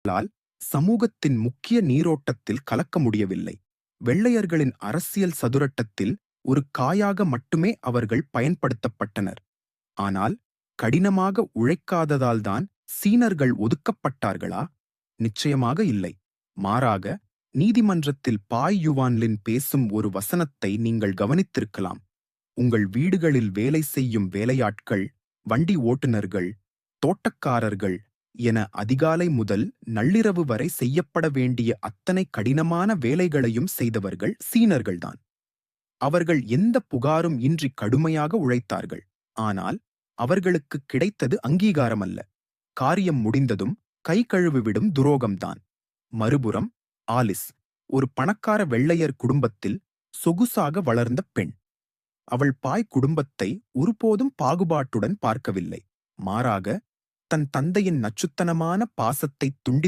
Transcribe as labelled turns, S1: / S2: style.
S1: அவர்களால் சமூகத்தின் முக்கிய நீரோட்டத்தில் கலக்க முடியவில்லை. வெள்ளையர்களின் அரசியல் சதுரட்டத்தில் ஒரு காயாக மட்டுமே அவர்கள் பயன்படுத்தப்பட்டனர். ஆனால் கடினமாக உழைக்காததால்தான் சீனர்கள் ஒதுக்கப்பட்டார்களா? நிச்சயமாக இல்லை. மாறாக நீதிமன்றத்தில் பாய் யுவான்லின் பேசும் ஒரு வசனத்தை நீங்கள் கவனித்திருக்கலாம். உங்கள் வீடுகளில் வேலை செய்யும் வேலையாட்கள் வண்டி ஓட்டுநர்கள் தோட்டக்காரர்கள் என அதிகாலை முதல் நள்ளிரவு வரை செய்யப்பட வேண்டிய அத்தனை கடினமான வேலைகளையும் செய்தவர்கள் சீனர்கள்தான். அவர்கள் எந்த புகாரும் இன்றி கடுமையாக உழைத்தார்கள். ஆனால் அவர்களுக்கு கிடைத்தது அங்கீகாரம் அல்ல காரியம் முடிந்ததும் கை கழுவிவிடும் துரோகம்தான். மறுபுறம் ஆலிஸ் ஒரு பணக்கார வெள்ளையர் குடும்பத்தில் சொகுசாக வளர்ந்த பெண். அவள் பாய் குடும்பத்தை ஒருபோதும் பாகுபாட்டுடன் பார்க்கவில்லை. மாறாக தன் தந்தையின் நச்சுத்தனமான பாசத்தை துண்டி